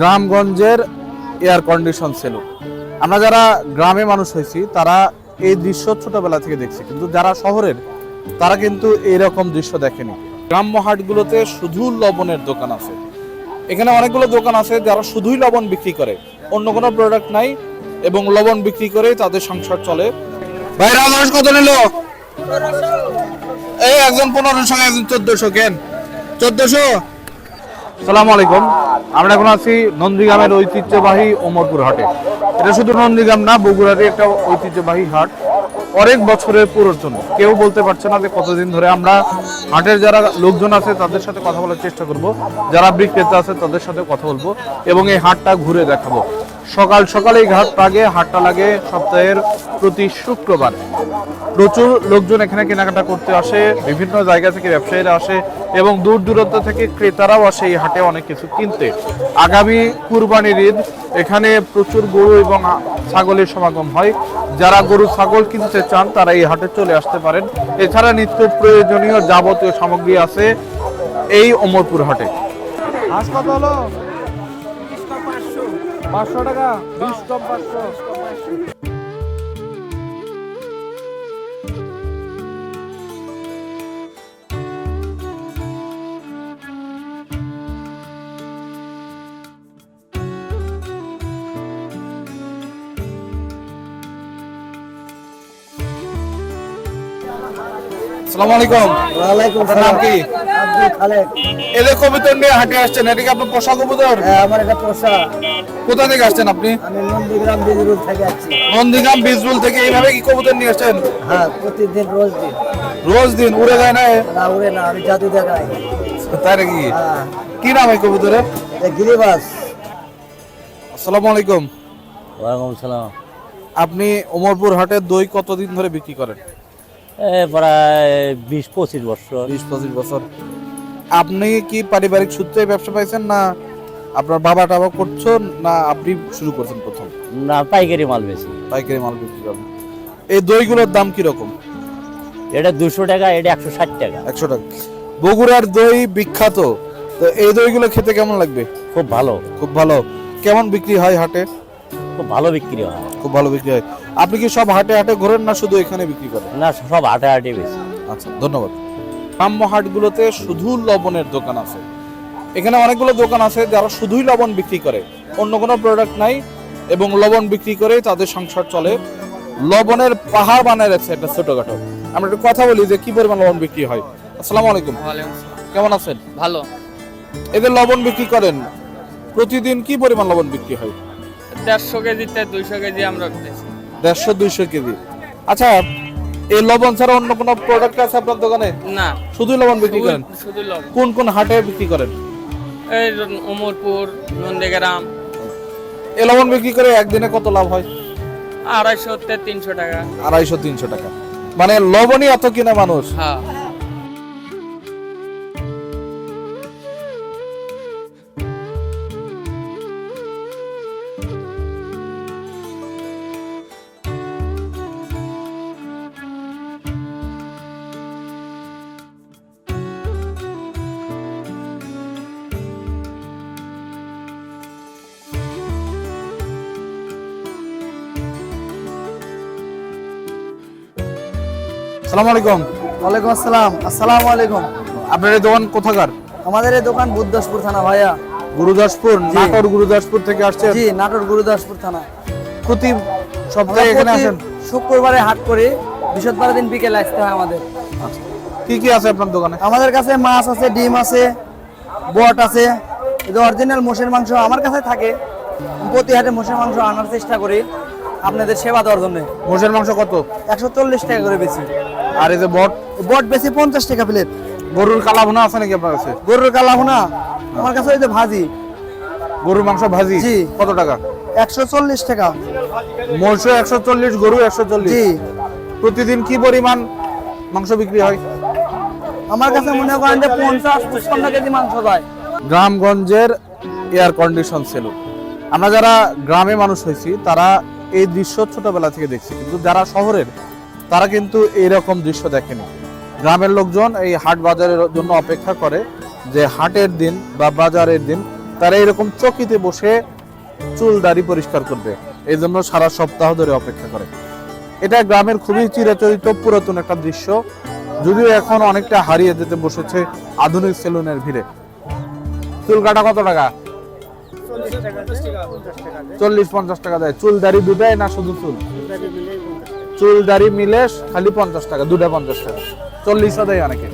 গ্রামগঞ্জের air condition salon আমরা যারা গ্রামে মানুষ হয়েছি, তারা এই দৃশ্য ছোটবেলা থেকে দেখছি। কিন্তু যারা শহরের, তারা কিন্তু এইরকম দৃশ্য দেখেনি। গ্রাম্য হাটগুলোতে শুধু লবণের দোকান আছে। এখানে অনেকগুলো দোকান আছে যারা শুধুই লবণ বিক্রি করে। অন্য কোনো প্রোডাক্ট নাই এবং লবণ বিক্রি করে তাদের সংসার চলে। ভাই রাজহাঁস কত নিল? এই একজন পনেরোশো, একজন চোদ্দশো কেন? চোদ্দশো? সালাম আলাইকুম। আমরা এখন আছি নন্দীগ্রামের ঐতিহ্যবাহী ওমরপুর হাটে। এটা শুধু নন্দীগ্রাম না, বগুড়ারই একটা ঐতিহ্যবাহী হাট। অনেক বছরের পুরাতন। কেউ বলতে পারছে না যে কতদিন ধরে আমরা হাটের যারা লোকজন আছে তাদের সাথে কথা বলার চেষ্টা করব, যারা বিক্রেতা আছে তাদের সাথে কথা বলব এবং এই হাটটা ঘুরে দেখাবো। সকাল সকালে এই ঘাট লাগে হাটটা লাগে সপ্তাহের প্রতি শুক্রবার। প্রচুর লোকজন এখানে কেনাকাটা করতে আসে, বিভিন্ন জায়গা থেকে ব্যবসায়ীরা আসে এবং দূর দূরান্ত থেকে ক্রেতারাও আসে এই হাটে অনেক কিছু কিনতে। আগামী কুরবানির ঈদ, এখানে প্রচুর গরু এবং ছাগলের সমাগম হয়। যারা গরু ছাগল কিনতে চান তারা এই হাটে চলে আসতে পারেন। এছাড়া নিত্য প্রয়োজনীয় যাবতীয় সামগ্রী আছে এই অমরপুর হাটে। হাঁস কত হলো? পাঁচশো। টাকা? বিশ কম পাঁচশো। আসসালামু আলাইকুম। ওয়ালাইকুম নাম কি? আব্দুল কবুতর নিয়ে হাটে আসছেন এটা কি আপনার পোষা কবুতর? হ্যাঁ, আমার এটা পোষা। কোথা থেকে আসছেন আপনি? আমি নন্দীগ্রাম বিজরুল থেকে আসছি। নন্দীগ্রাম বীজরুল থেকে এইভাবে কি কবুতর নিয়ে আসছেন? হ্যাঁ প্রতিদিন রোজ দিন। রোজ দিন উড়ে যায় না না উড়ে না আমি জাদু দেখাই। তাই নাকি? হ্যাঁ। কি নাম এই কবুতরের? গিরিবাস। আসসালামু আলাইকুম। ওয়ালাইকুম সালাম। আপনি ওমরপুর হাটে দই কতদিন ধরে বিক্রি করেন? প্রায় বিশ পঁচিশ বছর। বিশ পঁচিশ বছর। আপনি কি পারিবারিক সূত্রে ব্যবসা পাইছেন না আপনার বাবা টাবা করছ না আপনি শুরু করছেন প্রথম? না পাইকারি মাল বেশি। পাইকারি মাল বিক্রি করেন। এই দইগুলোর দাম কি রকম এটা দুশো টাকা এটা একশো ষাট টাকা। একশো টাকা। বগুড়ার দই বিখ্যাত। তো এই দইগুলো খেতে কেমন লাগবে? খুব ভালো। খুব ভালো। কেমন বিক্রি হয় হাটে? খুব ভালো বিক্রি হয়। খুব ভালো বিক্রি হয়। আপনি কি সব হাটে হাটে ঘোরেন না শুধু এখানে বিক্রি করেন? না সব হাটে হাটে বেশি আচ্ছা ধন্যবাদ। গ্রাম্য হাটগুলোতে শুধু লবণের দোকান আছে। এখানে অনেকগুলো দোকান আছে যারা শুধুই লবণ বিক্রি করে। অন্য কোনো প্রোডাক্ট নাই এবং লবণ বিক্রি করে তাদের সংসার চলে। লবণের পাহাড় বানায় রাখছে একটা ছোটখাটো। আমরা একটু কথা বলি যে কি পরিমাণ লবণ বিক্রি হয়। আসসালামু আলাইকুম। কেমন আছেন? ভালো। এদের লবণ বিক্রি করেন। প্রতিদিন কি পরিমাণ লবণ বিক্রি হয়? দেড়শো কেজিতে দুইশো কেজি আমরা বেচি। দেড়শো দুইশো কেজি। আচ্ছা এই লবণ ছাড়া অন্য কোনো প্রোডাক্ট আছে আপনার দোকানে? না। শুধুই লবণ বিক্রি করেন? শুধু- লবণ। কোন কোন হাটে বিক্রি করেন? এই উমরপুর নন্দীগ্রাম। এই লবণ বিক্রি করে একদিনে কত লাভ হয়? আড়াইশো তে তিনশো টাকা। আড়াইশো তিনশো টাকা। মানে লবণই এত কিনা মানুষ? হ্যাঁ। সালাম আলাইকুম। ওয়ালাইকুম আসসালাম। আসসালামু আলাইকুম। আপনার এই দোকান কোথাকার? আমাদের এই দোকান বুদ্ধদাসপুর থানা ভাইয়া। গুরুদাসপুর নাটোর গুরুদাসপুর থেকে আসছেন? জি নাটোর গুরুদাসপুর থানা। প্রতি সপ্তাহে এখানে আসেন? শুক্রবারে হাট করি। বৃহস্পতিবার দিন বিকেলে আসতে হয় আমাদের। কি কি আছে আপনার দোকানে? আমাদের কাছে মাছ আছে ডিম আছে বট আছে। এই অরিজিনাল মোষের মাংস আমার কাছে থাকে। প্রতি হাটে মোষের মাংস আনার চেষ্টা করি। আপনাদের সেবা দেওয়ার জন্য। মোষের মাংস কত? একশো চল্লিশ টাকা করে বেশি। আর এই যে বট বট বেশি পঞ্চাশ টাকা প্লেট গরুর কালা ভুনা আছে নাকি আপনার কাছে? গরুর কালা ভুনা আমার কাছে ওই যে ভাজি। গরুর মাংস ভাজি? জি। কত টাকা? একশো চল্লিশ টাকা। মোষ একশো চল্লিশ গরু একশো চল্লিশ। জি। প্রতিদিন কি পরিমাণ মাংস বিক্রি হয়? আমার কাছে মনে করেন যে পঞ্চাশ পঞ্চান্ন কেজি মাংস যায়। গ্রামগঞ্জের এয়ার কন্ডিশন সেলুন আমরা যারা গ্রামে মানুষ হয়েছি তারা এই দৃশ্য ছোটবেলা থেকে দেখছি। কিন্তু যারা শহরের তারা কিন্তু এইরকম দৃশ্য দেখেনি। গ্রামের লোকজন এই হাট বাজারের জন্য অপেক্ষা করে যে হাটের দিন বা বাজারের দিন তারা এরকম চকিতে বসে চুল দাড়ি পরিষ্কার করবে। এই জন্য সারা সপ্তাহ ধরে অপেক্ষা করে। এটা গ্রামের খুবই চিরাচরিত, পুরাতন একটা দৃশ্য। যদিও এখন অনেকটা হারিয়ে যেতে বসেছে আধুনিক সেলুনের ভিড়ে। চুল কাটা কত টাকা? চল্লিশ পঞ্চাশ টাকা দেয়। চুল দাড়ি দুটাই না শুধু চুল? চুল দাড়ি মিলে খালি পঞ্চাশ টাকা দুটা পঞ্চাশ টাকা। চল্লিশ দেয় অনেকে